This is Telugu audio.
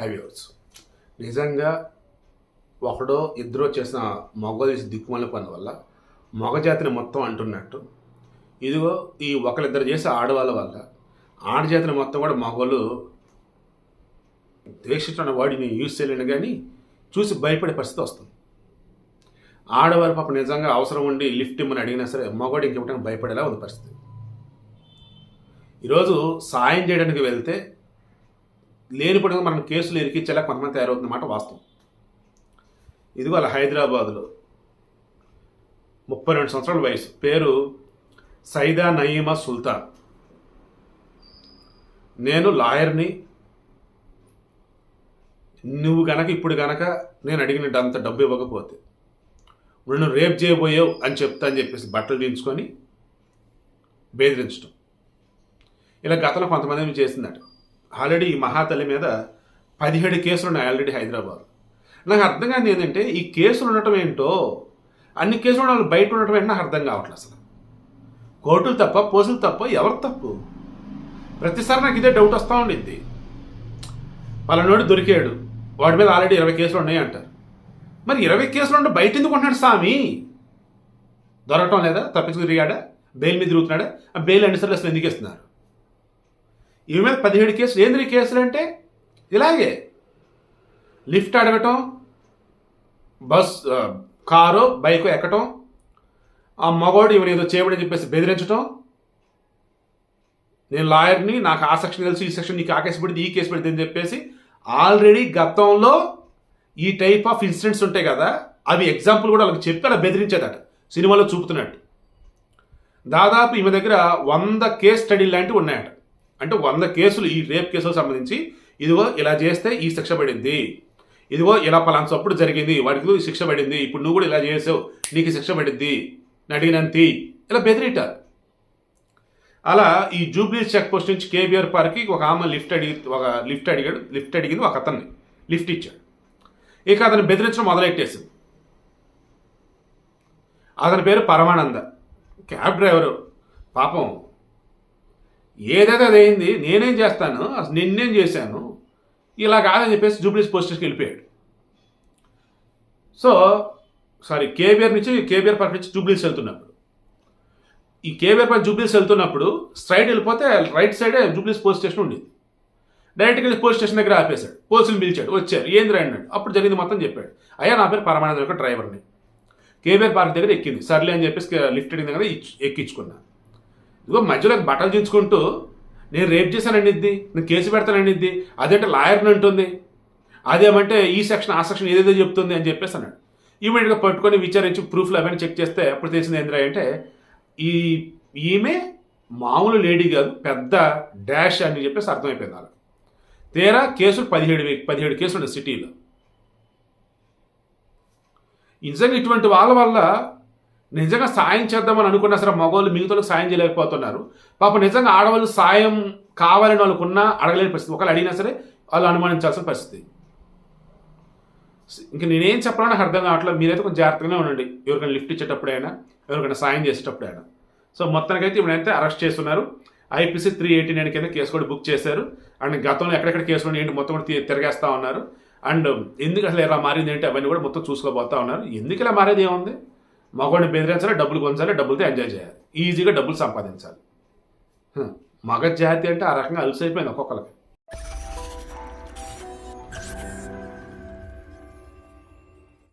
హైవేస్ నిజంగా ఒకడో ఇద్దరో చేసిన మగ దిక్కుమల పని వల్ల మగ జాతిని మొత్తం అంటున్నట్టు. ఇదిగో ఈ ఒకరిద్దరు చేసే ఆడవాళ్ళ వల్ల ఆడజాతిని మొత్తం కూడా మగవాళ్ళు ద్వేషించిన వాడిని యూజ్ చేయలేను కానీ చూసి భయపడే పరిస్థితి వస్తుంది. ఆడవారి పాప నిజంగా అవసరం ఉండి లిఫ్ట్ ఇమ్మని అడిగినా సరే మగవాడు ఇంకెవటానికి భయపడేలా ఉంది పరిస్థితి. ఈరోజు సాయం చేయడానికి వెళ్తే లేనిపడిగా మనం కేసులు ఇరికించేలా కొంతమంది తయారవుతున్నమాట వాస్తవం. ఇదిగో అలా హైదరాబాద్లో ముప్పై రెండు సంవత్సరాల వయసు. పేరు సైదా నయీమా సుల్తాన్. నేను లాయర్ని నువ్వు గనక ఇప్పుడు గనక నేను అడిగిన అంత డబ్బు ఇవ్వకపోతే నన్ను రేప్ చేయబోయావు అని చెప్తా అని చెప్పేసి బట్టలు దించుకొని బెదిరించడం ఇలా గతంలో కొంతమంది చేసిందట. ఆల్రెడీ ఈ మహాతల్లి మీద పదిహేడు కేసులు ఉన్నాయి ఆల్రెడీ హైదరాబాద్. నాకు అర్థం కాదు ఏంటంటే ఈ కేసులు ఉండటం ఏంటో అన్ని కేసులు వాళ్ళు బయట ఉండటం ఏంటో నాకు అర్థం కావట్లేదు అసలు. కోర్టులు తప్ప పోసులు తప్ప ఎవరు తప్పు? ప్రతిసారి నాకు ఇదే డౌట్ వస్తూ ఉండిద్ది. పలానోడు దొరికాడు. వాడి మీద ఆల్రెడీ ఇరవై కేసులు ఉన్నాయి అంటారు. మరి ఇరవై కేసులు ఉంటే బయట ఎందుకు ఉంటున్నాడు స్వామి? దొరకటం లేదా? తప్పించుకు తిరిగాడా? బెయిల్ మీద తిరుగుతున్నాడా? ఆ బెయిల్ అన్ని సార్లు అసలు ఎందుకు ఇస్తున్నారు? ఈమె మీద పదిహేడు కేసులు. ఏంది కేసులు అంటే? ఇలాగే. లిఫ్ట్ అడగటం బస్ కారు బైక్ ఎక్కటం ఆ మగవాడు ఈమెను ఏదో చేయమని చెప్పేసి బెదిరించటం. నేను లాయర్ని నాకు ఆ సెక్షన్ తెలుసు ఈ సెక్షన్ నీకు ఆ కేసు పెడితే ఈ కేసు పెడితే అని చెప్పేసి ఆల్రెడీ గతంలో ఈ టైప్ ఆఫ్ ఇన్సిడెంట్స్ ఉంటాయి కదా అవి ఎగ్జాంపుల్ కూడా వాళ్ళకి చెప్పి అలా బెదిరించేదట. సినిమాలో చూపుతున్నట్టు. దాదాపు ఈమె దగ్గర వంద కేస్ స్టడీ లాంటివి ఉన్నాయట. అంటే వంద కేసులు ఈ రేప్ కేసులకు సంబంధించి ఇదిగో ఇలా చేస్తే ఈ శిక్ష పడింది ఇదిగో ఇలా పలానా చప్పుడు జరిగింది వాడికి శిక్ష పడింది ఇప్పుడు నువ్వు కూడా ఇలా చేసావు నీకు శిక్ష పడింది నడిగినంతి ఇలా బెదిరిటారు అలా ఈ జూబ్లీ చెక్ పోస్ట్ నుంచి కేబీఆర్ పార్క్కి ఒక ఆమె లిఫ్ట్ అడిగి ఒక లిఫ్ట్ అడిగాడు లిఫ్ట్ అడిగింది ఒక అతన్ని లిఫ్ట్ ఇచ్చాడు. ఇక అతను బెదిరించడం మొదలెట్టేసింది. అతని పేరు పరమానంద క్యాబ్ డ్రైవరు పాపం ఏదైతే అదైంది నేనేం చేస్తాను అసలు నిన్నేం చేశాను ఇలా కాదని చెప్పేసి జూబ్లీస్ పోస్ట్ స్టేషన్కి వెళ్ళిపోయాడు. సో సారీ కేబీఆర్ నుంచి కేబీఆర్ పార్క్ నుంచి జూబ్లీస్ వెళ్తున్నప్పుడు. ఈ కేబీఆర్ పార్క్ జూబ్లీస్ వెళ్తున్నప్పుడు స్ట్రైట్ వెళ్ళిపోతే రైట్ సైడే జూబ్లీస్ పోలీస్ స్టేషన్ ఉండేది. డైరెక్ట్గా వెళ్ళి పోలీస్ స్టేషన్ దగ్గర ఆపేశాడు. పోలీసులు పిలిచాడు వచ్చారు ఏంది అన్నాడు. అప్పుడు జరిగింది మొత్తం చెప్పాడు. అయ్యా నా పేరు పరమానంద యొక్క డ్రైవర్ని. కేబీఆర్ పార్క్ దగ్గర ఎక్కింది. సర్లే అని చెప్పేసి లిఫ్ట్ అడిగిన దగ్గర ఎక్కించుకున్నాను ఇదిగో మధ్యలో బట్టలు దించుకుంటూ నేను రేప్ చేశాననిద్ది నేను కేసు పెడతాననిద్ది అదేంటే లాయర్ని అంటుంది. అదేమంటే ఈ సెక్షన్ ఆ సెక్షన్ ఏదేదో చెప్తుంది అని చెప్పేసి అన్నాడు. ఇమీడియట్గా పట్టుకొని విచారించి ప్రూఫ్లు అవన్నీ చెక్ చేస్తే ఎప్పుడు తెలిసింది ఏంద్రా అంటే ఈ ఈమె మామూలు లేడీ కాదు పెద్ద డాష్ అని చెప్పేసి అర్థమైపోయింది వాళ్ళకి. తీరా కేసులు పదిహేడు వే- పదిహేడు కేసులు ఉన్నాయి సిటీలో. నిజంగా ఇటువంటి వాళ్ళ వల్ల నిజంగా సాయం చేద్దామని అనుకున్నా సరే మగవాళ్ళు మిగతాలకు సాయం చేయలేకపోతున్నారు. పాప నిజంగా ఆడవాళ్ళు సాయం కావాలని వాళ్ళకున్నా అడగలేని పరిస్థితి. ఒకళ్ళు అడిగినా సరే వాళ్ళు అనుమానించాల్సిన పరిస్థితి. ఇంక నేనేం చెప్పాలో నాకు అర్థం కావట్లేదు. మీరైతే కొంచెం జాగ్రత్తగానే ఉండండి. ఎవరికైనా లిఫ్ట్ ఇచ్చేటప్పుడైనా ఎవరికైనా సాయం చేసేటప్పుడైనా. సో మొత్తానికైతే ఇప్పుడైతే అరెస్ట్ చేస్తున్నారు. ఐపీసీ త్రీ ఎయిటీ నైన్ కింద కేసు కూడా బుక్ చేశారు. అండ్ గతంలో ఎక్కడెక్కడ కేసులు ఉన్నాయి ఏంటి మొత్తం కూడా తి- తిరగేస్తా ఉన్నారు. అండ్ ఎందుకు అసలు ఇలా మారింది ఏంటి అవన్నీ కూడా మొత్తం చూసుకోబోతా ఉన్నారు. ఎందుకు ఇలా మారేది ఏముంది? మగవాడిని బెదిరించాలి డబ్బులు కొంచాలి డబ్బులతో ఎంజాయ్ చేయాలి. ఈజీగా డబ్బులు సంపాదించాలి. మగ జాతి అంటే ఆ రకంగా అలసైపోయింది ఒక్కొక్కరికి